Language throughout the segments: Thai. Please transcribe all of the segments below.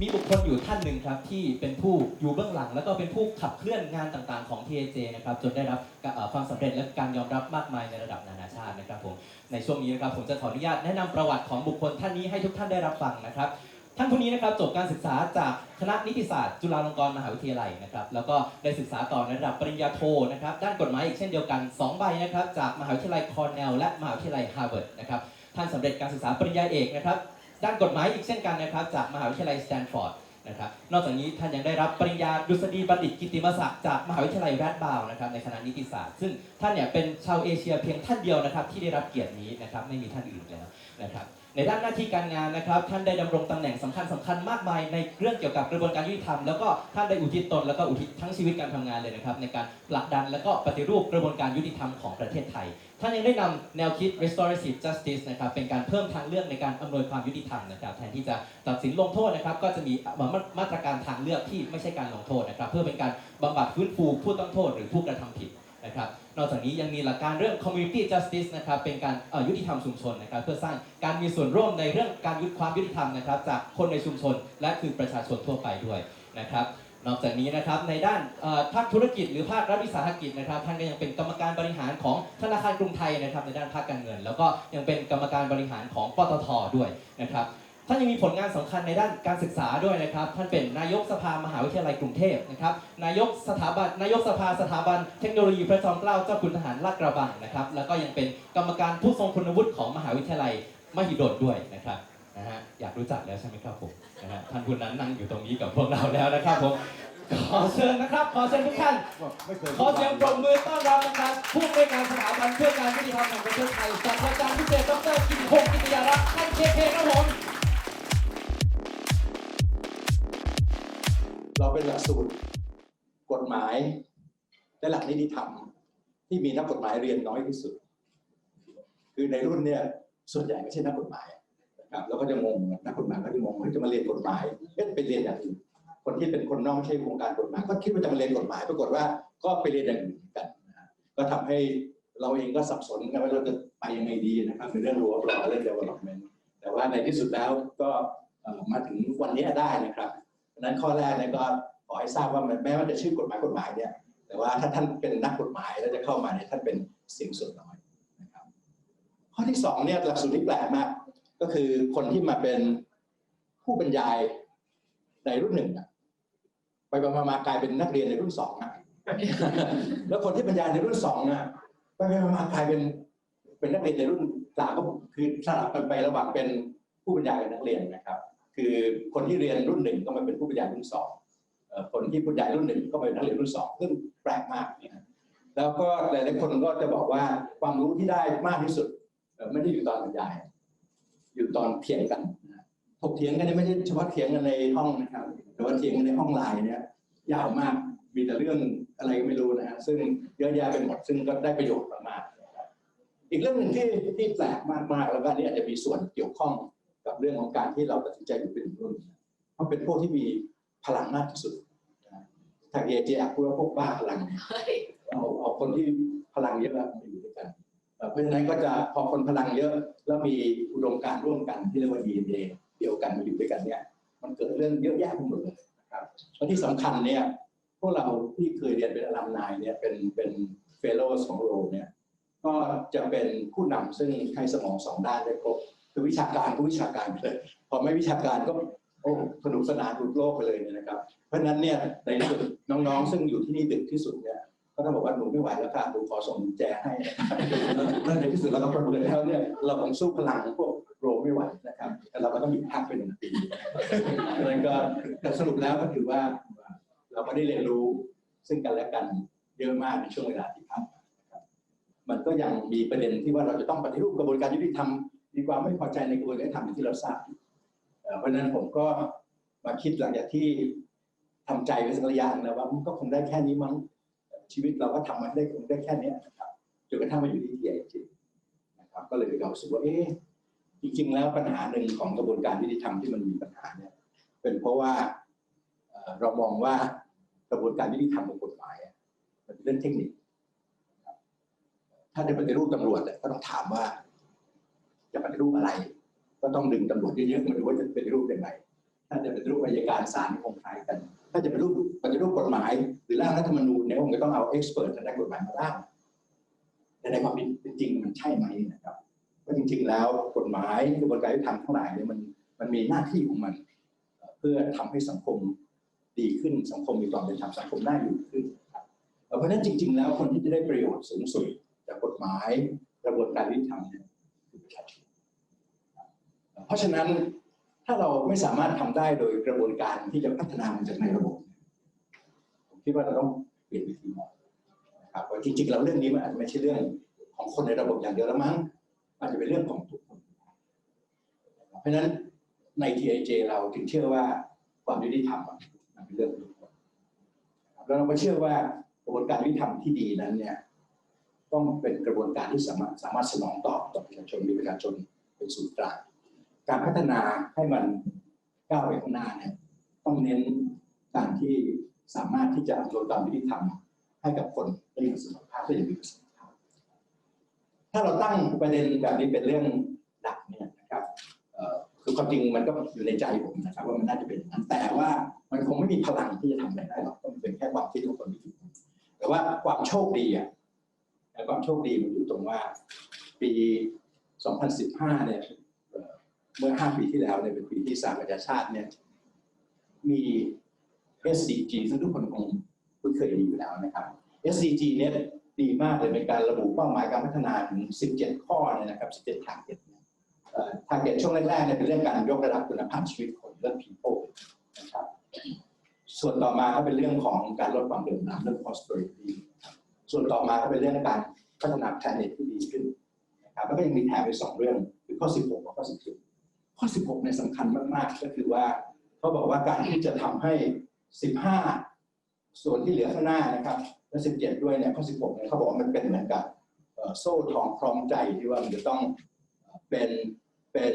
มีบุคคลอยู่ท่านหนึ่งครับที่เป็นผู้อยู่เบื้องหลัง แล้วก็เป็นผู้ขับเคลื่อนงานต่างๆของ TAJ นะครับจนได้รับความสำเร็จและการยอมรับมากมายในระดับนานาชาตินะครับผมในช่วงนี้นะครับผมจะขออนุญาตแนะนำประวัติของบุคคลท่านนี้ให้ทุกท่านได้รับฟังนะครับท่านผู้นี้นะครับจบการศึกษาจากคณะนิติศาสตร์ จุฬาลงกรณ์มหาวิทยาลัยนะครับแล้วก็ได้ศึกษาต่อในระดับปริญญาโทนะครับด้านกฎหมายอีกเช่นเดียวกันสองใบนะครับจากมหาวิทยาลัยคอร์เนลและมหาวิทยาลัยฮาร์วาร์ดนะครับท่านสำเร็จการศึกษาปริญญาเอกนะครับ ด้านกฎหมายอีกเช่นกันนะครับ จากมหาวิทยาลัยสแตนฟอร์ดนะครับ นอกจากนี้ท่านยังได้รับปริญญาดุษฎีบัณฑิตกิตติมศักดิ์จากมหาวิทยาลัยแรดบาวน์นะครับในคณะนิติศาสตร์ ซึ่งท่านเนี่ยเป็นชาวเอเชียเพียงท่านเดียวนะครับที่ได้รับเกียรตินี้นะครับไม่มีท่านอื่นแล้วนะครับในด้านหน้าที่การงานนะครับ ท่านได้ดำรงตำแหน่งสำคัญสคัญมากมายในเรื่องเกี่ยวกับกระบวนการยุติธรรมแล้วก็ท่านได้อุทิศตนแล้วก็อุทิศทั้งชีวิตการทำงานเลยนะครับในการผลักดันแล้วก็ปฏิรูปกระบวนการยุติธรรมของประเทศไทย ท่านยังได้นำแนวคิด restorative justice นะครับเป็นการเพิ่มทางเลือกในการอำนวยความยุติธรรมนะครับแทนที่จะตัดสินลงโทษนะครับก็จะมีมามาตรการทางเลือกที่ไม่ใช่การลงโทษนะครับเพื่อเป็นการบำบัดฟื้นฟูผู้ต้องโทษหรือผู้กระทำผิดนะครับนอกจากนี้ยังมีหลักการเรื่อง community justice นะครับเป็นการยุติธรรมชุมชนนะครับเพื่อสร้างการมีส่วนร่วมในเรื่องการยุติความยุติธรรมนะครับจากคนในชุมชน และคือประชาชนทั่วไปด้วยนะครับ นอกจากนี้นะครับในด้านภาคธุรกิจหรือภาครัฐวิสาหกิจนะครับ ท่านก็ยังเป็นกรรมการบริหารของธนาคารกรุงไทยนะครับ ในด้านภาคการเงิน แล้วก็ยังเป็นกรรมการบริหารของปตทด้วยนะครับท่านยังมีผลงานสำคัญในด้านการศึกษาด้วยนะครับ ท่านเป็นนายกสภามหาวิทยาลัยกรุงเทพนะครับ นายกสถาบัน นายกสภาสถาบันเทคโนโลยีพระจอมเกล้าเจ้าคุณทหารลาดกระบังนะครับ แล้วก็ยังเป็นกรรมการผู้ทรงคุณวุฒิของมหาวิทยาลัยมหิดลด้วยนะครับ นะฮะอยากรู้จักแล้วใช่ไหมครับผมนะฮะท่านผู้นั้นนั่งอยู่ตรงนี้กับพวกเราแล้วนะครับผมขอเชิญนะครับ ขอเชิญทุกท่าน ไม่เคยขอเสียงปรบมือต้อนรับนะครับผู้อำนวยการสถาบันเพื่อการยุติธรรมแห่งประเทศไทยศาสตราจารย์พิเศษดรกิติพงศ์กิติยารักษ์ท่านเคเคครับผมเราเป็นหลักสูตรกฎหมาย และหลักนิติธรรม ที่มีนักกฎหมายเรียนน้อยที่สุด คือในรุ่นเนี่ยส่วนใหญ่ไม่ใช่นักกฎหมาย ครับแล้วก็จะงงนักกฎหมายก็จะงงเฮ้ยจะมาเรียนกฎหมายเอ๊ะไปเรียนอย่างอื่นคนที่เป็นคนนอกไม่ใช่วงการกฎหมาย ก็คิดว่าจะมาเรียนกฎหมายปรากฏว่าก็ไปเรียนอย่างอื่นกันนะฮะก็ทำให้เราเองก็สับสนกันว่าเราจะไปยังไงดีนะครับในเรื่องรั้วรอเรื่อง development แต่ว่าในที่สุดแล้วก็มาถึงวันนี้ได้นะครับดังนั้นข้อแรกเนี่ยก็ขอให้ทราบว่าแม้ว่าจะชื่อกฎหมายกฎหมายเนี่ยแต่ว่าถ้าท่านเป็นนักกฎหมายแล้วจะเข้ามาเนี่ยท่านเป็นสียงส่วนน้อยนะครับข้อที่สองเนี่ยหลักสูตรที่แปลกมาก ก็คือคนที่มาเป็นผู้บรรยายในรุ่นหนึ่งไปๆมากลายเป็นนักเรียนในรุ่นสองอะแล้วคนที่บรรยายในรุ่นสองอะไปมากลายเป็นเป็นนักเรียนในรุ่นสามก็คือสลับกันไประหว่างเป็นผู้บรรยายกับนักเรียนนะครับ คือคนที่เรียนรุ่นหนึ่งก็มาเป็นผู้บรรยายรุ่นสองคนที่บรรยายรุ่นหนึ่งก็มาเป็นนักเรียนรุ่นสองซึ่งแปลกมากนะแล้วก็หลายๆคนก็จะบอกว่าความรู้ที่ได้มากที่สุดไม่ได้อยู่ตอนบรรยาย อยู่ตอนเถียงกันนะถกเถียงกันเนี่ยไม่ใช่เฉพาะเถียงกันในห้องนะครับแต่ว่าเถียงกันในห้องไลน์เนี่ยยาวมากมีแต่เรื่องอะไรก็ไม่รู้นะฮะซึ่งเยอะแยะไปหมดซึ่งก็ได้ประโยชน์มากๆนะครับอีกเรื่องหนึ่งที่ที่แปลกมากๆแล้วก็อันนี่อาจจะมีส่วนเกี่ยวข้องกับเรื่องของการที่เราตัดสินใจอยู่เป็นรุ่นเพราะเป็นพวกที่มีพลังมากที่สุดนะทางเอเจพูดว่าพวกบ้าพลังเอาเอาคนที่พลังเยอะ เพราะฉะนั้นก็จะพอคนพลังเยอะ แล้วมีอุดมการร่วมกันที่เรียกว่า DNA เดียวกันมาอยู่ด้วยกันเนี่ยมันเกิดเรื่องเยอะแยะไปหมดเลยนะครับและที่สำคัญเนี่ยพวกเราที่เคยเรียนเป็นอลัมนายเนี่ยเป็นเป็นเฟลโลของโรเนี่ยก็จะเป็นผู้นำซึ่งใช้สมองสองด้านได้ครบคือวิชาการก็วิชาการเลยพอไม่วิชาการก็โอ้สนุกสนานหลุดโลกไปเลยเนี่ยนะครับ เพราะฉะนั้นเนี่ยในที่สุดน้องๆ ซึ่งอยู่ที่นี่ดึกที่สุดเนี่ย ก็ต้องบอกว่าหนูไม่ไหวแล้วค่ะหนูขอส่งแจให้นะครับแล้วในที่สุดเราก็ประเมินแล้วเนี่ยเราคงสู้พลังพวกโรไม่ไหวนะครับแต่เราก็ต้องหยุดพักไปหนึ่งปีนั่นก็แต่สรุปแล้วก็ถือว่า เราก็ได้เรียนรู้ซึ่งกันและกันเยอะมากในช่วงเวลาที่ผ่านมานะครับมันก็ยังมีประเด็นที่ว่าเราจะต้องปฏิรูปกระบวนการยุติธรรมมีความไม่พอใจในกระบวนการยุติธรรมที่เราทราบเพราะฉะนั้นผมก็มาคิดหลังจากที่ทำใจไว้สักระยะแล้วว่ามันก็คงได้แค่นี้มั้ง ชีวิตเราก็ทำมาได้คงได้แค่นี้นะครับจนกระทั่งมาอยู่ที่ทีไอจีนะครับ ก็เลยมีความรู้สึกว่าเอ๊ะจริง ๆ แล้วปัญหาหนึ่งของกระบวนการยุติธรรมที่มันมีปัญหาเนี่ย เป็นเพราะว่าเรามองว่ากระบวนการยุติธรรมของกฎหมายมันเป็นเรื่องเทคนิคถ้าจะปฏิรูปตำรวจก็ต้องถามว่า จะปฏิรูปอะไร ก็ต้องดึงตำรวจเยอะๆมาดูว่าจะปฏิรูปยังไง ถ้าจะเป็นรูปอัยการศาลคงคล้ายกัน ถ้าจะเป็นรูปปฏิรูปกฎหมาย หรือร่างรัฐธรรมนูญเนี่ยคงจะต้องเอาเอ็กซ์เพรสทางด้านกฎหมายมาร่างแต่ในความเป็นจริงมันใช่ไหมนะครับว่าจริง ๆ แล้วกฎหมายกระบวนการยุติธรรมทั้งหลายเนี่ยมันมันมีหน้าที่ของมัน เพื่อทำให้สังคมดีขึ้นสังคมมีความเป็นธรรมสังคมน่าอยู่ขึ้นครับเพราะฉะนั้นจริง ๆ แล้วคนที่จะได้ประโยชน์สูงสุดจากกฎหมายกระบวนการยุติธรรมเนี่ยคือประชาชนเพราะฉะนั้น ถ้าเราไม่สามารถทำได้โดยกระบวนการที่จะพัฒนามันจากในระบบผมคิดว่าเราต้องเปลี่ยนวิธีมองครับว่าจริงๆแล้วเรื่องนี้มันอาจจะไม่ใช่เรื่องของคนในระบบอย่างเดียวแล้วมั้งอาจจะเป็นเรื่องของทุกคน เพราะฉะนั้นใน TIJ เราถึงเชื่อว่าความยุติธรรมมันเป็นเรื่องของทุกคนครับแล้วเราก็เชื่อว่ากระบวนการยุติธรรมที่ดีนั้นเนี่ยต้องเป็นกระบวนการที่สามารถสามารถสนองตอบต่อประชาชนมีประชาชนเป็นศูนย์กลาง การพัฒนาให้มันก้าวไปข้างหน้าเนี่ยต้องเน้นการที่สามารถที่จะอำนวยความยุติธรรมให้กับคนได้อย่างสมอภาคได้อย่างมีประสิทธิภาพถ้าเราตั้งประเด็นแบบนี้เป็นเรื่องหลักเนี่ยนะครับคือความจริงมันก็อยู่ในใจผมนะครับ ว่ามันน่าจะเป็นนั้นแต่ว่ามันคงไม่มีพลังที่จะทำอะไรได้หรอกมันเป็นแค่ความคิดของคนที่คิดแต่ว่าความโชคดีอะแต่ความโชคดีมันอยู่ตรงว่า ปี 2015 เนี่ย เมื่อ 5 ปีที่แล้วเนี่ยเป็นปีที่สหประชาชาติเนี่ยมี SDG ซึ่งทุกคนคงคุ้นเคยดีอยู่แล้วนะครับ SDG เนี่ยดีมากเลยเป็นการระบุเป้าหมายการพัฒนาถึง 17 ข้อเนี่ยนะครับ 17 target เนี่ยเอ่อ target ช่วงแรกๆเนี่ยเป็นเรื่องการยกระดับคุณภาพชีวิตคนเรื่อง people นะครับส่วนต่อมาก็เป็นเรื่องของการลดความเหลื่อมล้ำเรื่อง prosperity ส่วนต่อมาก็เป็นเรื่องการพัฒนา planet ที่ดีขึ้นนะครับแล้วก็ยังมีแถมไปสองเรื่องคือข้อ 16กับข้อ17 ข้อ 16เนี่ยสำคัญมากๆ ก็คือว่าเขาบอกว่าการที่จะทำให้ 15 ส่วนที่เหลือข้างหน้านะครับและ17 ด้วยเนี่ยข้อ 16เนี่ยเขาบอกว่ามันเป็นเหมือนกับโซ่ทองคล้องใจที่ว่ามันจะต้องเป็นเป็น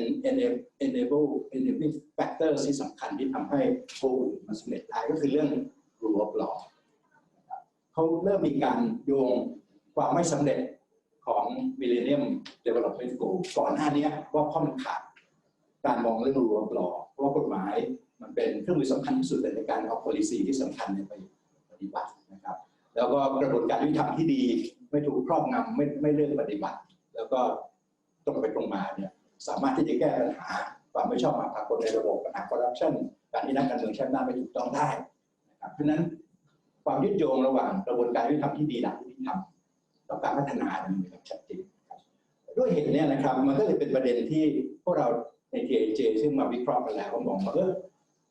enable enabling factor ที่สำคัญที่ทำให้โกมันสำเร็จได้ก็คือเรื่อง rule of law นะครับเขาเริ่มมีการโยงความไม่สำเร็จของ Millennium Development Goal ก่อนหน้านี้ว่าข้อมันขาด การมองเรื่อง rule of law เพราะว่ากฎหมายมันเป็นเครื่องมือสำคัญที่สุดในการเอา policy ที่สำคัญเนี่ยไปปฏิบัตินะครับ แล้วก็กระบวนการยุติธรรมที่ดี ไม่ถูกครอบงำไม่ไม่เลือกปฏิบัติ แล้วก็ตรงไปตรงมาเนี่ยสามารถที่จะแก้ปัญหาความไม่ชอบมาพากลในระบบปัญหาคอร์รัปชันการที่นักการเมืองใช้อำนาจไม่ถูกต้องได้นะครับเพราะนั้นความยึดโยงระหว่างกระบวนการยุติธรรมที่ดีหลักยุติธรรมกับการพัฒนาเนี่ยมันมีความชัดเจนครับด้วยเหตุนี้นะครับ มันก็เลยเป็นประเด็นที่พวกเรา ใน TAJ ซึ่งมาวิเคราะห์กันแล้วก็มองว่าเออ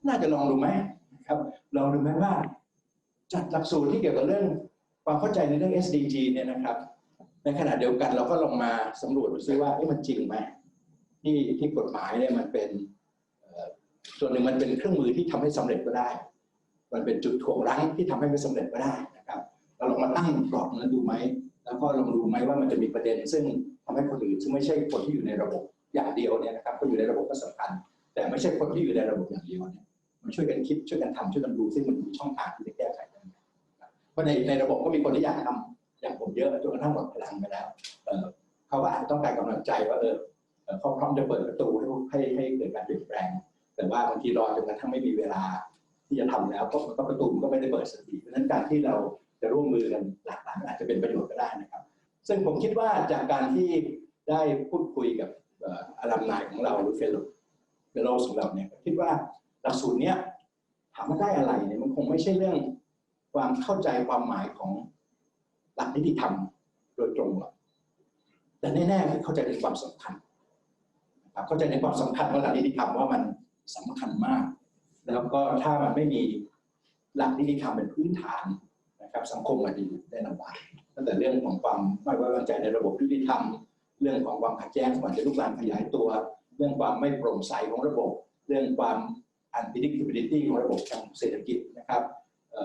น่าจะลองดูไหมนะครับลองดูไหมว่า จัดหลักสูตรที่เกี่ยวกับเรื่องความเข้าใจในเรื่อง SDG เนี่ยนะครับ ในขณะเดียวกันเราก็ลองมาสำรวจดูซิว่าเอ๊ะมันจริงไหมที่ที่กฎหมายเนี่ยมันเป็นส่วนหนึ่งมันเป็นเครื่องมือที่ทำให้สำเร็จก็ได้ มันเป็นจุดถ่วงรั้งที่ทำให้ไม่สำเร็จก็ได้นะครับเราลองมาตั้งกรอบนั้นดูไหม แล้วก็ลองดูไหมว่ามันจะมีประเด็น ซึ่งทำให้คนอื่นซึ่งไม่ใช่คนที่อยู่ในระบบ อย่างเดียวเนี่ยนะครับคนอยู่ในระบบก็สำคัญ แต่ไม่ใช่คนที่อยู่ในระบบอย่างเดียวเนี่ยมันช่วยกันคิดช่วยกันทำช่วยกันดูซึ่งมันมีช่องทางที่จะแก้ไขได้เพราะในในระบบก็มีคนที่อยากทำอย่างผมเยอะจนกระทั่งหมดพลังไปแล้วเขาก็อาจจะต้องการกำลังใจว่าเออเขาพร้อมจะเปิดประตูให้ให้ให้เกิดการเปลี่ยนแปลง แต่ว่าบางทีรอจนกระทั่งไม่มีเวลาที่จะทำแล้วก็ประตูมันก็ไม่ได้เปิดสักทีเพราะฉะนั้นการที่เราจะร่วมมือกันหลากหลายอาจจะเป็นประโยชน์ก็ได้นะครับ ซึ่งผมคิดว่าจากการที่ได้พูดคุยกับ อารัมนายของเราหรือเฟลโลเฟลโลของเราเนี่ยคิดว่าหลักสูตรเนี้ยถามว่าได้อะไรเนี่ยมันคงไม่ใช่เรื่องความเข้าใจความหมายของหลักนิติธรรมโดยตรงหรอกแต่แน่ๆคือเข้าใจในความสำคัญเข้าใจในความสำคัญของหลักนิติธรรมว่ามันสำคัญมาก แล้วก็ถ้ามันไม่มีหลักนิติธรรมเป็นพื้นฐานนะครับ สังคมมันจะอยู่ได้ลำบากตั้งแต่เรื่องของความไม่ไว้วางใจในระบบยุติธรรม เรื่องของความขัดแย้งมันจะลุกลามขยายตัว เรื่องความไม่โปร่งใสของระบบ เรื่องความ unpredictability ของระบบทางเศรษฐกิจนะครับ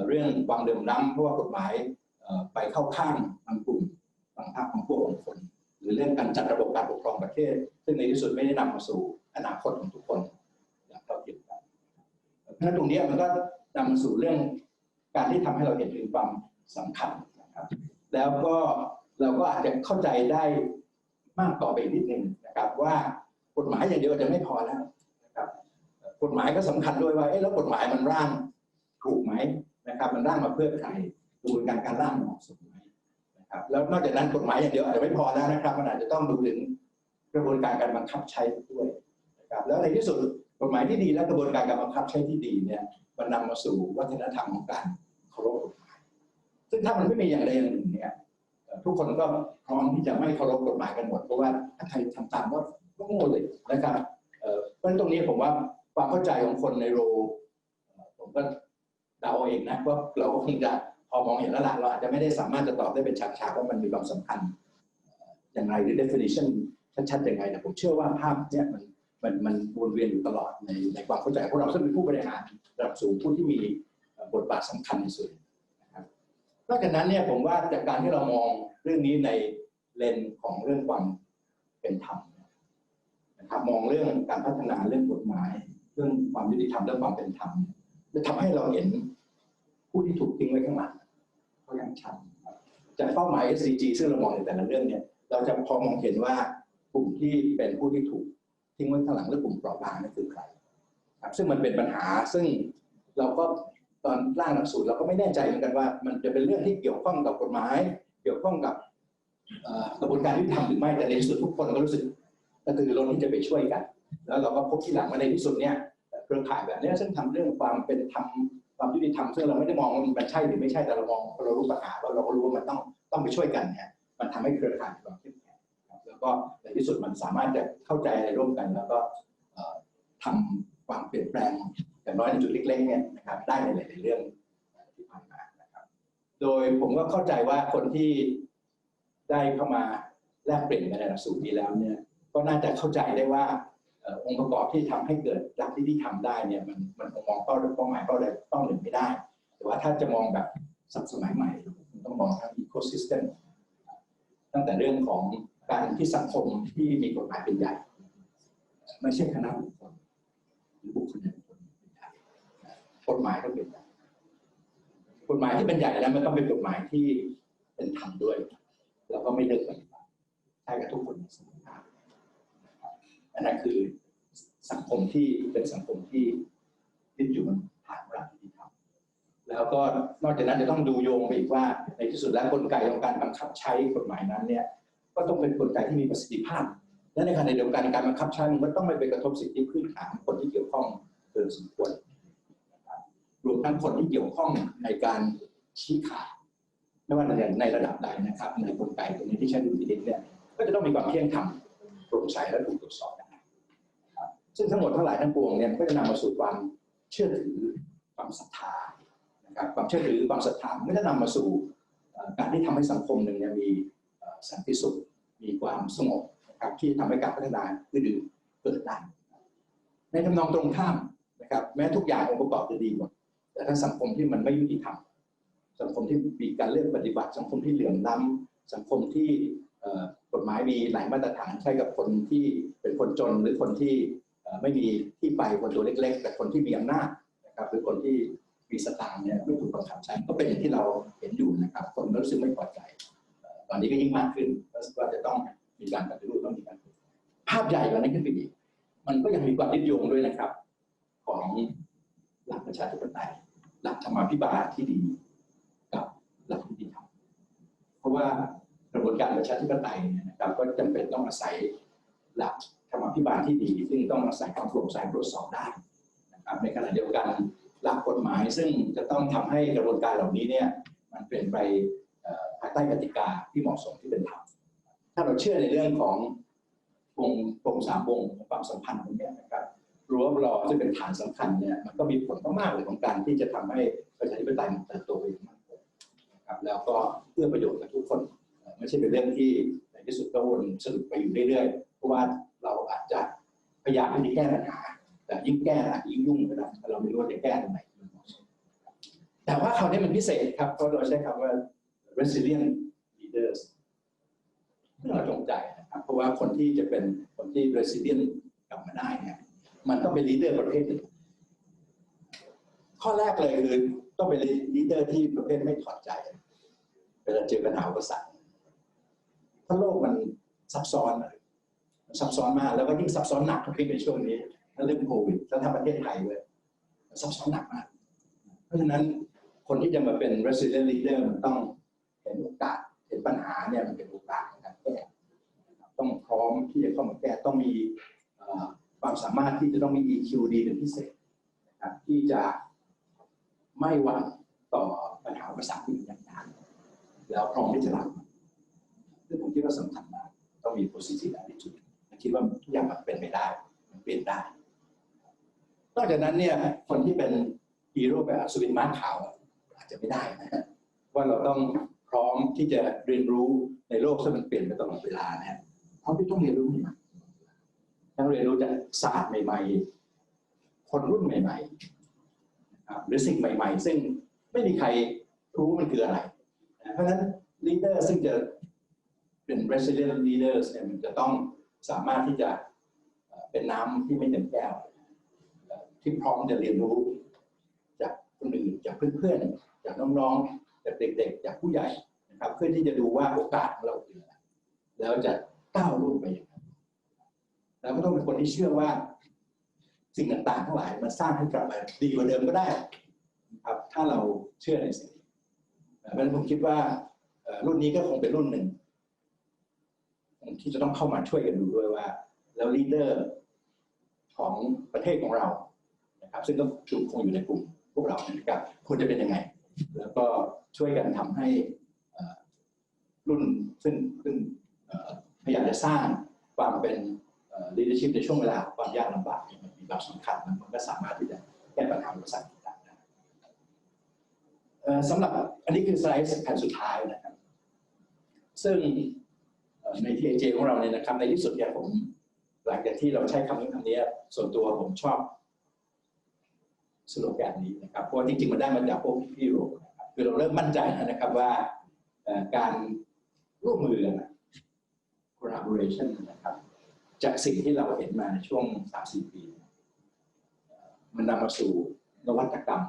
เรื่องความเดิมล้ำเพราะว่ากฎหมายไปเข้าข้างบางกลุ่มบางพรรคบางพวกบางคน หรือเรื่องการจัดระบบการปกครองประเทศ ซึ่งในที่สุดไม่ได้นำมาสู่อนาคตของทุกคนอย่างเท่าเทียมกันเพราะฉะนั้นตรงนี้มันก็นำมาสู่เรื่องการที่ทำให้เราเห็นถึงความสำคัญนะครับ แล้วก็เราก็อาจจะเข้าใจได้ มากต่อไปนิดหนึ่งนะครับ ว่ากฎหมายอย่างเดียวจะไม่พอแล้วนะครับกฎหมายก็สำคัญด้วยว่าเอ๊ะแล้วกฎหมายมันร่างถูกไหมนะครับ มันร่างมาเพื่อใครกระบวนการการร่างเหมาะสมไหมนะครับแล้วนอกจากนั้นกฎหมายอย่างเดียวอาจจะไม่พอแล้วนะครับ มันอาจจะต้องดูถึงกระบวนการการบังคับใช้ด้วยนะครับแล้วในที่สุดกฎหมายที่ดีและกระบวนการการบังคับใช้ที่ดีเนี่ยมันนำมาสู่วัฒนธรรมของการเคารพกฎหมาย ซึ่งถ้ามันไม่มีอย่างใดอย่างหนึ่งเนี่ย ทุกคนก็พร้อมที่จะไม่เคารพกฎหมายกันหมดเพราะว่าถ้าใครทำตามก็โง่เลยนะครับเพราะฉะนั้นตรงนี้ผมว่าความเข้าใจของคนในโรผมก็เดาเองนะว่าเราก็คงจะพอมองเห็นแล้วล่ะเราอาจจะไม่ได้สามารถจะตอบได้เป็นฉากๆว่ามันมีความสำคัญอย่างไรหรือ definition ชัดๆยังไงแต่ผมเชื่อว่าภาพเนี่ยมันมันมันวนเวียนอยู่ตลอดในในความเข้าใจของพวกเราซึ่งเป็นผู้บริหารระดับสูงผู้ที่มีบทบาทสำคัญในส่วน นอกจากนั้นเนี่ยผมว่าจากการที่เรามองเรื่องนี้ในเลนของเรื่องความเป็นธรรมนะครับมองเรื่องการพัฒนาเรื่องกฎหมาย เรื่องความยุติธรรมเรื่องความเป็นธรรมจะทำให้เราเห็นผู้ที่ถูกทิ้งไว้ข้างหลังเขายังชัดครับจากเป้าหมาย SDG ซึ่งเรามองในแต่ละเรื่องเนี่ย เราจะพอมองเห็นว่ากลุ่มที่เป็นผู้ที่ถูกทิ้งไว้ข้างหลังหรือกลุ่มเปราะบางนั่นคือใครครับซึ่งมันเป็นปัญหาซึ่งเราก็ ตอนร่างหลักสูตรเราก็ไม่แน่ใจเหมือนกันว่า มันจะเป็นเรื่องที่เกี่ยวข้องกับกฎหมาย เกี่ยวข้องกับกระบวนการยุติธรรมหรือไม่แต่ในที่สุดทุกคนก็รู้สึกกระตือรือร้นที่จะไปช่วยกัน แล้วเราก็พบที่หลังว่าในที่สุดเนี่ยเครือข่ายแบบนี้ซึ่งทำเรื่องความเป็นธรรมความยุติธรรมซึ่งเราไม่ได้มองว่ามันใช่หรือไม่ใช่แต่เรามองเรารู้ปัญหาว่าเราก็รู้ว่ามันต้องต้องไปช่วยกันเนี่ยมันทำให้เครือข่ายมีความเข้มแข็งแล้วก็ในที่สุดมันสามารถจะเข้าใจอะไรร่วมกัน แล้วก็เอ่อทำความเปลี่ยนแปลง อย่างน้อยในจุดเล็กๆเนี่ยนะครับได้ในหลายๆเรื่องที่ผ่านมานะครับ โดยผมก็เข้าใจว่าคนที่ได้เข้ามาแลกเปลี่ยนกันในหลักสูตรนี้แล้วเนี่ยก็น่าจะเข้าใจได้ว่าองค์ประกอบที่ทำให้เกิดหลักที่ที่ทำได้เนี่ยมันมันมองเป้าเป้าหมายเป้าใดเป้าหนึ่งไม่ได้ แต่ว่าถ้าจะมองแบบสับสมัยใหม่มันต้องมองทั้งอีโคซิสเต็มตั้งแต่เรื่องของการที่สังคมที่มีกฎหมายเป็นใหญ่ ไม่ใช่คณะบุคคลหรือบุคคลหนึ่ง กฎหมายต้องเป็นกฎหมายที่เป็นใหญ่แล้วมันต้องเป็นกฎหมายที่เป็นธรรมด้วย แล้วก็ไม่เลือกปฏิบัติใช้กับทุกคนในสังคมอันนั้นคือสังคมที่เป็นสังคมที่ยึดอยู่บนฐานหลักที่ธรรมแล้วก็นอกจากนั้นจะต้องดูโยงไปอีกว่า ในที่สุดแล้วกลไกของการบังคับใช้กฎหมายนั้นเนี่ย ก็ต้องเป็นกลไกที่มีประสิทธิภาพ และในขณะเดียวกันการบังคับใช้มันก็ต้องไม่ไปกระทบสิทธิพื้นฐานคนที่เกี่ยวข้องเกินสมควร รวมทั้งคนที่เกี่ยวข้องในการชี้ขาดไม่ว่าในในระดับใดนะครับ ในกลไกตรงนี้ที่ใช้ดุลพินิจเนี่ยก็จะต้องมีความเที่ยงธรรมโปร่งใสและถูกตรวจสอบนะครับซึ่งทั้งหมดทั้งหลายทั้งปวงเนี่ยก็จะนำมาสู่ความเชื่อถือความศรัทธานะครับความเชื่อถือความศรัทธามันก็จะนำมาสู่การที่ทำให้สังคมหนึ่งเนี่ยมีสันติสุขมีความสงบนะครับที่ทำให้การพัฒนาอื่นๆเกิดได้ในทำนองตรงข้ามนะครับ แม้ทุกอย่างองค์ประกอบจะดีหมด แต่ถ้าสังคมที่มันไม่ยุติธรรมสังคมที่มีการเลือกปฏิบัติ สังคมที่เหลื่อมล้ำสังคมที่กฎหมายมีหลายมาตรฐานใช้กับคนที่เป็นคนจนหรือคนที่ไม่มีที่ไปคนตัวเล็ก ๆ แต่คนที่มีอำนาจนะครับหรือคนที่มีสตางค์เนี่ยไม่ถูกบังคับใช้ก็เป็นอย่างที่เราเห็นอยู่นะครับคนรู้สึกไม่พอใจ ตอนนี้ก็ยิ่งมากขึ้นว่าจะต้องมีการปฏิรูปต้องมีการภาพใหญ่กว่านั้นขึ้นไปอีกมันก็ยังมีความยึดโยงด้วยนะครับ ของหลักประชาธิปไตย หลักธรรมาภิบาลที่ดีกับหลักยุติธรรมเพราะว่ากระบวนการประชาธิปไตยเนี่ยนะครับก็จำเป็นต้องอาศัยหลักธรรมาภิบาลที่ดี ซึ่งต้องอาศัยความโปร่งใสตรวจสอบได้นะครับในขณะเดียวกันหลักกฎหมายซึ่งจะต้องทำให้กระบวนการเหล่านี้เนี่ยมันเป็นไปภายใต้กติกาที่เหมาะสมที่เป็นธรรมถ้าเราเชื่อในเรื่องของวงวงสามวงความสัมพันธ์ตรงนี้นะครับ รั้วรอซึ่งเป็นฐานสำคัญเนี่ยมันก็มีผลมากๆเลยของการที่จะทำให้ประชาธิปไตยมันเติบโตไปอย่างมั่นคงนะครับแล้วก็เพื่อประโยชน์กับทุกคนไม่ใช่เป็นเรื่องที่ในที่สุดก็วนสรุปไปอยู่เรื่อยๆเพราะว่าเราอาจจะพยายามที่จะแก้ปัญหาแต่ยิ่งแก้อาจจะยิ่งยุ่งไปนะเราไม่รู้ว่าจะแก้ตรงไหนแต่ว่าคราวนี้มันพิเศษครับเพราะเราใช้คำว่า resilient leaders เพื่อเราจงใจนะครับเพราะว่าคนที่จะเป็นคนที่ resilient กลับมาได้เนี่ย มันต้องเป็นลีดเดอร์ประเภทหนึ่งข้อแรกเลยคือต้องเป็นลีดเดอร์ที่ประเภทไม่ถอดใจเวลาเจอปัญหาอุปสรรคเพราโลกมันซับซ้อนมันซับซ้อนมากแล้วก็ยิ่งซับซ้อนหนักทุกทีในช่วงนี้แล้วเรื่องโควิดแล้วทั้งประเทศไทยด้ยซับซ้อนหนักมาก เพราะฉะนั้นคนที่จะมาเป็น resident leader มันต้องเห็นโอกาสเห็นปัญหาเนี่ยมันเป็นโอกาสในการแก้ต้องพร้อมที่จะเข้ามาแก้ต้องมี ความสามารถที่จะต้องมี EQ ดีเป็นพิเศษนะครับที่จะไม่หวั่นต่อปัญหาอุปสรรคที่มันยากแล้วพร้อมที่จะรับซึ่งผมคิดว่าสำคัญมากต้องมี positive attitude คิดว่าทุกอย่างมันเป็นไปได้ มันเปลี่ยนได้ นอกจากนั้นเนี่ยคนที่เป็นฮีโร่แบบอัศวินม้าขาวอาจจะไม่ได้นะฮะว่าเราต้องพร้อมที่จะเรียนรู้ในโลกที่มันเปลี่ยนไปตลอดเวลานะฮะพร้อมที่ต้องเรียนรู้ใหม่ ๆต้งเรียนรู้จากศาสตร์ใหม่ ๆ คนรุ่นใหม่ๆหรือสิ่งใหม่ ๆ ซึ่งไม่มีใครรู้มันคืออะไร เพราะฉะนั้นลีดเดอร์ซึ่งจะเป็น resilient leaders เนี่ยมันจะต้องสามารถที่จะเป็นน้ำที่ไม่เต็มแก้ว ที่พร้อมจะเรียนรู้ จากคนอื่นจากเพื่อนๆ จากน้องๆ จากเด็กๆ จากผู้ใหญ่นะครับ เพื่อที่จะดูว่าโอกาสของเราคืออะไรแล้วจะก้าวรุ่งไปย่างไร แล้วก็ต้องเป็นคนที่เชื่อว่า สิ่งต่างๆทั้งหลายมันสร้างให้กลับมาดีกว่าเดิมก็ได้ครับถ้าเราเชื่อในสิ่งนี้เพราะฉะนั้นผมคิดว่ารุ่นนี้ก็คงเป็นรุ่นหนึ่ง ที่จะต้องเข้ามาช่วยกันดูด้วยว่า แล้วลีดเดอร์ของประเทศของเรานะครับ ซึ่งก็ถูกคงอยู่ในกลุ่มพวกเรานะครับควรจะเป็นยังไง แล้วก็ช่วยกันทำให้รุ่นซึ่งซึ่งพยายามจะสร้างความเป็น เอ่อ leadership ในช่วงเวลาความยากลำบากเนี่ยมันมีความสำคัญมันก็สามารถที่จะแก้ปัญหาอุปสรรคต่างๆได้สำหรับอันนี้คือสไลด์แผ่นสุดท้ายนะครับ ซึ่งเอ่อใน TAJ ของเราเนี่ยนะครับในที่สุดเนี่ยผมหลังจากที่เราใช้คำนี้คำนี้ส่วนตัวผมชอบสโลแกนนี้นะครับเพราะว่าจริงๆมันได้มาจากพวกพี่ๆโรนะครับคือเราเริ่มมั่นใจนะครับว่าการร่วมมือ collaboration นะครับ จากสิ่งที่เราเห็นมาในช่วง3-4ปี มันนำมาสู่นวัตกรรม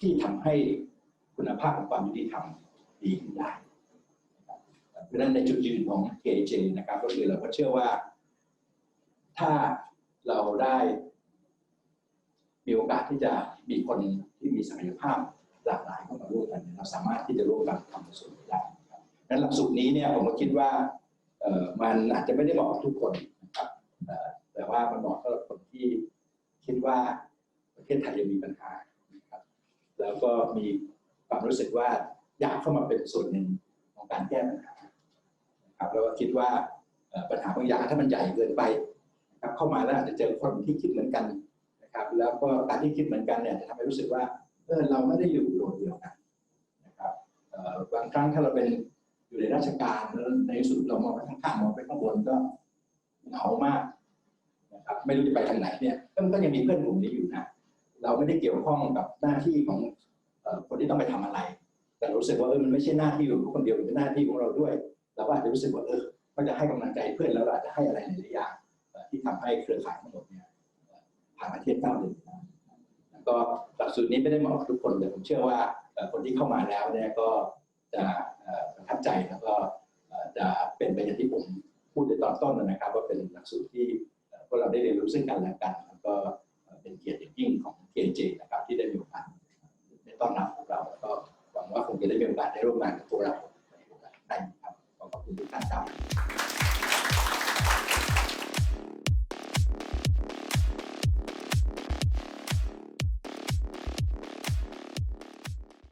ที่ทำให้คุณภาพของความยุติธรรมดีขึ้นได้เพราะฉะนั้นในจุดยืนของ KJ นะครับ ก็คือเราก็เชื่อว่า ถ้าเราได้มีโอกาสที่จะมีคนที่มีศักยภาพหลากหลายเข้ามาร่วมกัน เราสามารถที่จะร่วมกันทำในส่วนนี้ได้นะครับนั้นหลักสูตรนี้เนี่ยผมก็คิดว่า มันอาจจะไม่ได้เหมาะกับทุกคนนะครับแต่ว่ามันเหมาะสำหรับคนที่คิดว่าประเทศไทยยังมีปัญหานะครับแล้วก็มีความรู้สึกว่าอยากเข้ามาเป็นส่วนหนึ่งของการแก้ปัญหาครับแล้วก็คิดว่าปัญหาบางอย่างถ้ามันใหญ่เกินไปนะครับเข้ามาแล้วอาจจะเจอคนที่คิดเหมือนกันนะครับแล้วก็การที่คิดเหมือนกันเนี่ยจะทำให้รู้สึกว่าเออเราไม่ได้อยู่โดดเดี่ยวกันนะครับบางครั้งถ้าเราเป็น อยู่ในราชการแล้วในสุดเรามองไปข้างๆมองไปข้างบนก็เหงามากนะครับไม่รู้จะไปทางไหนเนี่ยก็ก็ยังมีเพื่อนกลุ่มนี้อยู่นะเราไม่ได้เกี่ยวข้องกับหน้าที่ของคนที่ต้องไปทำอะไร แต่รู้สึกว่าเออมันไม่ใช่หน้าที่ของคนเดียวเป็นหน้าที่ของเราด้วยเราก็อาจจะรู้สึกว่าเออก็จะให้กำลังใจเพื่อนแล้วเราอาจจะให้อะไรหลายอย่างที่ทำให้เครือข่ายทั้งหมดเนี่ยเอ่อผ่านประเทศก้าเดินได้แล้วก็หลักสูตรนี้ไม่ได้เหมาะกับทุกคนแต่ผมเชื่อว่าคนที่เข้ามาแล้วเนี่ยก็จะ ทับใจแล้วก็เอ่อจะเป็นไปอย่างที่ผมพูดในตอนต้นนะครับ ว่าเป็นหลักสูตรที่พวกเราได้เรียนรู้ซึ่งกันและกันแล้วก็เป็นเกียรติอย่างยิ่งของ KJ นะครับที่ได้มีโอกาสได้ต้อนรับพวกเราแล้วก็หวังว่าคงจะได้มีโอกาสได้ร่วมงานกับพวกเราในโอกาสหน้าครับขอบคุณทุกท่านครับ